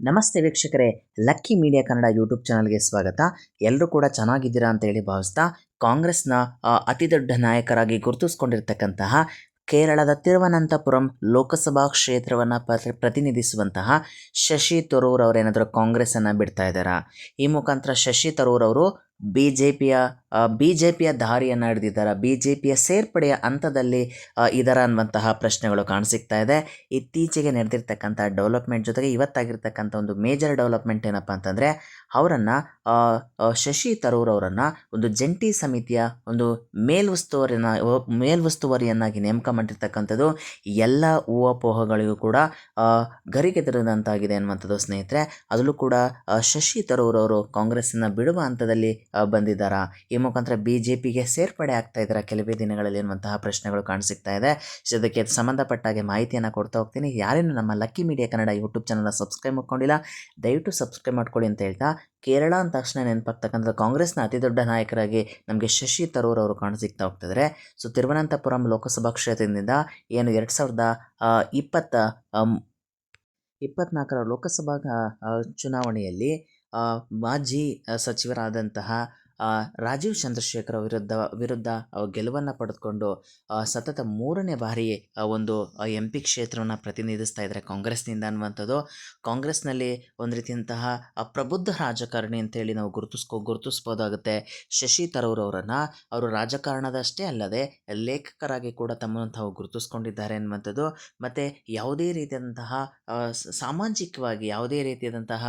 ನಮಸ್ತೆ ವೀಕ್ಷಕರೇ, lucky media Kannada YouTube ಚಾನಲ್ಗೆ ಸ್ವಾಗತ. ಎಲ್ಲರೂ ಕೂಡ ಚೆನ್ನಾಗಿದ್ದೀರಾ ಅಂತ ಹೇಳಿ ಭಾವಿಸ್ತಾ, ಕಾಂಗ್ರೆಸ್ನ ಅತಿ ದೊಡ್ಡ ನಾಯಕರಾಗಿ ಗುರುತಿಸ್ಕೊಂಡಿರ್ತಕ್ಕಂತಹ ಕೇರಳದ ತಿರುವನಂತಪುರಂ ಲೋಕಸಭಾ ಕ್ಷೇತ್ರವನ್ನು ಪ್ರತಿನಿಧಿಸುವಂತಹ ಶಶಿ ತರೂರ್ ಅವರೇನಾದರೂ ಕಾಂಗ್ರೆಸ್ಸನ್ನು ಬಿಡ್ತಾ ಇದ್ದಾರಾ? ಈ ಮುಖಾಂತರ ಶಶಿ ತರೂರ್ ಅವರು ಬಿ ಜೆ ಪಿಯ ಬಿ ಜೆ ಪಿಯ ದಾರಿಯನ್ನು ಹಿಡಿದಿದ್ದಾರೆ? ಬಿ ಜೆ ಪಿಯ ಸೇರ್ಪಡೆಯ ಹಂತದಲ್ಲಿ ಇದರ ಅನ್ನುವಂತಹ ಪ್ರಶ್ನೆಗಳು ಕಾಣಿಸಿಕ್ತಾ ಇದೆ. ಇತ್ತೀಚೆಗೆ ನಡೆದಿರ್ತಕ್ಕಂಥ ಡೆವಲಪ್ಮೆಂಟ್ ಜೊತೆಗೆ ಇವತ್ತಾಗಿರ್ತಕ್ಕಂಥ ಒಂದು ಮೇಜರ್ ಡೆವಲಪ್ಮೆಂಟ್ ಏನಪ್ಪ ಅಂತಂದರೆ, ಅವರನ್ನು ಶಶಿ ತರೂರ್ ಅವರನ್ನು ಒಂದು ಜಂಟಿ ಸಮಿತಿಯ ಒಂದು ಮೇಲ್ವಸ್ತುವರಿನ ಮೇಲ್ವಸ್ತುವರಿಯನ್ನಾಗಿ ನೇಮಕ ಮಾಡಿರ್ತಕ್ಕಂಥದ್ದು ಎಲ್ಲ ಊಹಾಪೋಹಗಳಿಗೂ ಕೂಡ ಗರಿಗೆ ತರದಂತಾಗಿದೆ ಅನ್ನುವಂಥದ್ದು ಸ್ನೇಹಿತರೆ. ಅದರಲ್ಲೂ ಕೂಡ ಶಶಿ ತರೂರ್ ಅವರು ಕಾಂಗ್ರೆಸ್ಸನ್ನು ಬಿಡುವ ಹಂತದಲ್ಲಿ ಬಂದಿದ್ದಾರಾ ಈ ಮುಖಾಂತರ ಬಿ ಜೆ ಪಿಗೆ ಸೇರ್ಪಡೆ ಆಗ್ತಾ ಇದ್ದಾರೆ ಕೆಲವೇ ದಿನಗಳಲ್ಲಿ ಎನ್ನುವಂತಹ ಪ್ರಶ್ನೆಗಳು ಕಾಣಿಸ್ತಾ ಇದೆ. ಅದಕ್ಕೆ ಸಂಬಂಧಪಟ್ಟ ಹಾಗೆ ಮಾಹಿತಿಯನ್ನು ಕೊಡ್ತಾ ಹೋಗ್ತೀನಿ. ಯಾರೇನು ನಮ್ಮ ಲಕ್ಕಿ ಮೀಡಿಯಾ ಕನ್ನಡ ಯೂಟ್ಯೂಬ್ ಚಾನಲ್ನ ಸಬ್ಸ್ಕ್ರೈಬ್ ಮಾಡ್ಕೊಂಡಿಲ್ಲ, ದಯವಿಟ್ಟು ಸಬ್ಸ್ಕ್ರೈಬ್ ಮಾಡ್ಕೊಳ್ಳಿ ಅಂತ ಹೇಳ್ತಾ, ಕೇರಳ ಅಂದ ತಕ್ಷಣ ನೆನಪಾಗ್ತಕ್ಕಂಥ ಕಾಂಗ್ರೆಸ್ನ ಅತಿ ದೊಡ್ಡ ನಾಯಕರಾಗಿ ನಮಗೆ ಶಶಿ ತರೂರ್ ಅವರು ಕಾಣಿಸಿಕ್ತಾ ಹೋಗ್ತಿದ್ದಾರೆ ಸೊ, ತಿರುವನಂತಪುರಂ ಲೋಕಸಭಾ ಕ್ಷೇತ್ರದಿಂದ ಏನು ಎರಡು ಸಾವಿರದ ಇಪ್ಪತ್ತ ಇಪ್ಪತ್ನಾಲ್ಕರ ಲೋಕಸಭಾ ಚುನಾವಣೆಯಲ್ಲಿ ಮಾಜಿ ಸಚಿವರಾದಂತಹ ರಾಜೀವ್ ಚಂದ್ರಶೇಖರ್ ವಿರುದ್ಧ ವಿರುದ್ಧ ಗೆಲುವನ್ನು ಪಡೆದುಕೊಂಡು ಸತತ ಮೂರನೇ ಬಾರಿ ಒಂದು ಎಂ ಪಿ ಕ್ಷೇತ್ರವನ್ನು ಪ್ರತಿನಿಧಿಸ್ತಾ ಇದ್ದಾರೆ ಕಾಂಗ್ರೆಸ್ನಿಂದ ಅನ್ನುವಂಥದ್ದು. ಕಾಂಗ್ರೆಸ್ನಲ್ಲಿ ಒಂದು ರೀತಿಯಂತಹ ಪ್ರಬುದ್ಧ ರಾಜಕಾರಣಿ ಅಂತೇಳಿ ನಾವು ಗುರುತಿಸ್ಕೊ, ಗುರುತಿಸ್ಬೋದಾಗುತ್ತೆ. ಶಶಿ ತರೂರ್ ಅವರನ್ನು. ಅವರು ರಾಜಕಾರಣದಷ್ಟೇ ಅಲ್ಲದೆ, ಲೇಖಕರಾಗಿ ಕೂಡ ತಮ್ಮನ್ನು ತಾವು ಗುರುತಿಸ್ಕೊಂಡಿದ್ದಾರೆ ಅನ್ನುವಂಥದ್ದು. ಮತ್ತು ಯಾವುದೇ ರೀತಿಯಾದಂತಹ ಸಾಮಾಜಿಕವಾಗಿ ಯಾವುದೇ ರೀತಿಯಾದಂತಹ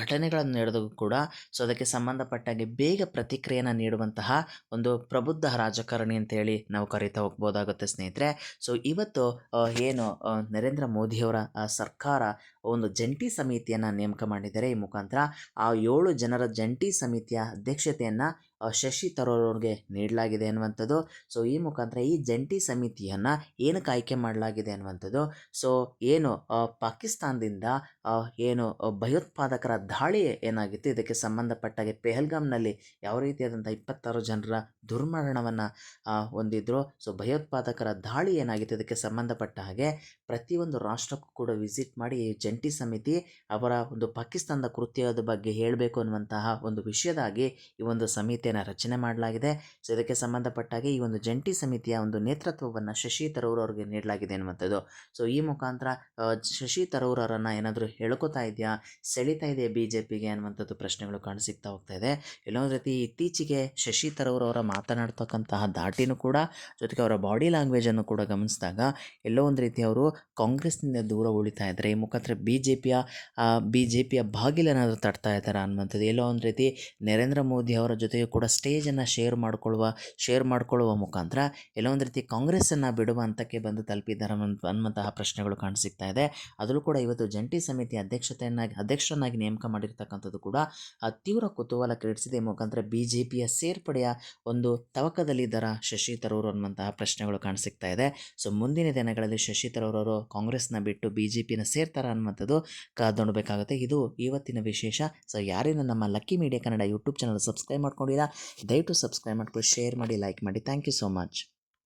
ಘಟನೆಗಳನ್ನು ನಡೆದು ಕೂಡ. ಸೊ ಅದಕ್ಕೆ ಸಂಬಂಧಪಟ್ಟಾಗೆ ಬೇಗ ಪ್ರತಿಕ್ರಿಯೆಯನ್ನು ನೀಡುವಂತಹ ಒಂದು ಪ್ರಬುದ್ಧ ರಾಜಕಾರಣಿ ಅಂತೇಳಿ ನಾವು ಕರಿತಾ ಹೋಗ್ಬೋದಾಗುತ್ತೆ ಸ್ನೇಹಿತರೆ. ಸೊ ಇವತ್ತು ಏನು ನರೇಂದ್ರ ಮೋದಿಯವರ ಸರ್ಕಾರ ಒಂದು ಜಂಟಿ ಸಮಿತಿಯನ್ನು ನೇಮಕ ಮಾಡಿದ್ದಾರೆ. ಈ ಮುಖಾಂತರ ಆ ಏಳು ಜನರ ಜಂಟಿ ಸಮಿತಿಯ ಅಧ್ಯಕ್ಷತೆಯನ್ನು ಶಶಿ ತರೂರ್ ಅವ್ರಿಗೆ ನೀಡಲಾಗಿದೆ ಅನ್ನುವಂಥದ್ದು. ಸೊ ಈ ಮುಖಾಂತರ ಈ ಜಂಟಿ ಸಮಿತಿಯನ್ನು ಏನಕ್ಕೆ ಆಯ್ಕೆ ಮಾಡಲಾಗಿದೆ ಅನ್ನುವಂಥದ್ದು. ಸೊ ಏನು ಪಾಕಿಸ್ತಾನದಿಂದ ಏನು ಭಯೋತ್ಪಾದಕರ ದಾಳಿ ಏನಾಗಿತ್ತು? ಇದಕ್ಕೆ ಸಂಬಂಧಪಟ್ಟಾಗೆ ಪೆಹಲ್ಗಾಮ್ನಲ್ಲಿ ಯಾವ ರೀತಿಯಾದಂಥ ಇಪ್ಪತ್ತಾರು ಜನರ ದುರ್ಮರಣವನ್ನು ಹೊಂದಿದ್ರು. ಸೊ ಭಯೋತ್ಪಾದಕರ ದಾಳಿ ಏನಾಗಿತ್ತು? ಇದಕ್ಕೆ ಸಂಬಂಧಪಟ್ಟ ಹಾಗೆ ಪ್ರತಿಯೊಂದು ರಾಷ್ಟ್ರಕ್ಕೂ ಕೂಡ ವಿಸಿಟ್ ಮಾಡಿ ಈ ಜಂಟಿ ಸಮಿತಿ ಅವರ ಒಂದು ಪಾಕಿಸ್ತಾನದ ಕೃತ್ಯದ ಬಗ್ಗೆ ಹೇಳಬೇಕು ಅನ್ನುವಂತಹ ಒಂದು ವಿಷಯದಾಗಿ ಈ ಒಂದು ಸಮಿತಿಯನ್ನು ರಚನೆ ಮಾಡಲಾಗಿದೆ. ಸೊ ಇದಕ್ಕೆ ಸಂಬಂಧಪಟ್ಟಾಗೆ ಈ ಒಂದು ಜಂಟಿ ಸಮಿತಿಯ ಒಂದು ನೇತೃತ್ವವನ್ನು ಶಶಿ ತರೂರ್ ಅವರಿಗೆ ನೀಡಲಾಗಿದೆ ಅನ್ನುವಂಥದ್ದು. ಸೊ ಈ ಮುಖಾಂತರ ಶಶಿ ತರೂರ್ ಅವರನ್ನು ಏನಾದರೂ ಹೇಳ್ಕೊತಾ ಇದೆಯಾ? ಸೆಳಿತಾ ಇದೆಯಾ ಬಿ ಜೆ ಪಿಗೆ ಅನ್ನುವಂಥದ್ದು ಪ್ರಶ್ನೆಗಳು ಕಾಣಿಸಿಕ್ತಾ ಹೋಗ್ತಾ ಇದೆ. ಒಂದು ರೀತಿ ಇತ್ತೀಚೆಗೆ ಶಶಿ ತರೂರ್ ಅವರ ಮಾತನಾಡ್ತಕ್ಕಂತಹ ದಾಟಿನೂ ಕೂಡ, ಜೊತೆಗೆ ಅವರ ಬಾಡಿ ಲ್ಯಾಂಗ್ವೇಜನ್ನು ಕೂಡ ಗಮನಿಸಿದಾಗ, ಎಲ್ಲೋ ಒಂದು ರೀತಿ ಅವರು ಕಾಂಗ್ರೆಸ್ನಿಂದ ದೂರ ಉಳಿತಾ ಇದ್ದಾರೆ ಈ ಮುಖಾಂತರ ಬಿ ಜೆ ಪಿಯ ಬಿ ಜೆ ಪಿಯ ಬಾಗಿಲೇನಾದರೂ ತಟ್ತಾ ಇದ್ದಾರೆ ಅನ್ನುವಂಥದ್ದು. ಎಲ್ಲೋ ಒಂದು ರೀತಿ ನರೇಂದ್ರ ಮೋದಿ ಅವರ ಜೊತೆಗೆ ಕೂಡ ಸ್ಟೇಜನ್ನು ಶೇರ್ ಮಾಡಿಕೊಳ್ಳುವ ಶೇರ್ ಮಾಡಿಕೊಳ್ಳುವ ಮುಖಾಂತರ ಎಲ್ಲೋ ಒಂದು ರೀತಿ ಕಾಂಗ್ರೆಸ್ಸನ್ನು ಬಿಡುವ ಹಂತಕ್ಕೆ ಬಂದು ತಲುಪಿದ್ದಾರೆ ಅನ್ನುವಂತಹ ಪ್ರಶ್ನೆಗಳು ಕಾಣಿಸಿಗ್ತಾ ಇದೆ. ಅದರಲ್ಲೂ ಕೂಡ ಇವತ್ತು ಜಂಟಿ ಸಮಿತಿ ಅಧ್ಯಕ್ಷತೆಯನ್ನಾಗಿ, ಅಧ್ಯಕ್ಷರನ್ನಾಗಿ ನೇಮಕ ಮಾಡಿರ್ತಕ್ಕಂಥದ್ದು ಕೂಡ ತೀವ್ರ ಕುತೂಹಲ ಕ್ರೀಡಿಸಿದೆ ಮುಖಾಂತರ ಬಿ ಜೆ ಪಿಯ ಸೇರ್ಪಡೆಯ ಒಂದು ತವಕದಲ್ಲಿದ್ದರ ಶಶಿ ತರೂರ್ ಅನ್ನುವಂತಹ ಪ್ರಶ್ನೆಗಳು ಕಾಣಿಸಿಗ್ತಾ ಇದೆ. ಸೊ, ಮುಂದಿನ ದಿನಗಳಲ್ಲಿ ಶಶಿ ತರೂರ್ ಅವರು ಕಾಂಗ್ರೆಸ್ನ ಬಿಟ್ಟು ಬಿ ಜೆ ಪಿನ ಸೇರ್ತಾರ ಅನ್ನುವಂಥದ್ದು ಕಾದೊಂಡಬೇಕಾಗುತ್ತೆ ಇದು ಇವತ್ತಿನ ವಿಶೇಷ. ಸೊ ಯಾರೇನು ನಮ್ಮ lucky media Kannada YouTube channel subscribe ಮಾಡ್ಕೊಂಡಿಲ್ಲ ದಯವಿಟ್ಟು ಸಬ್ಸ್ಕ್ರೈಬ್ ಮಾಡಿಕೊಳ್ಳಿ ಶೇರ್ ಮಾಡಿ ಲೈಕ್ ಮಾಡಿ. Thank you so much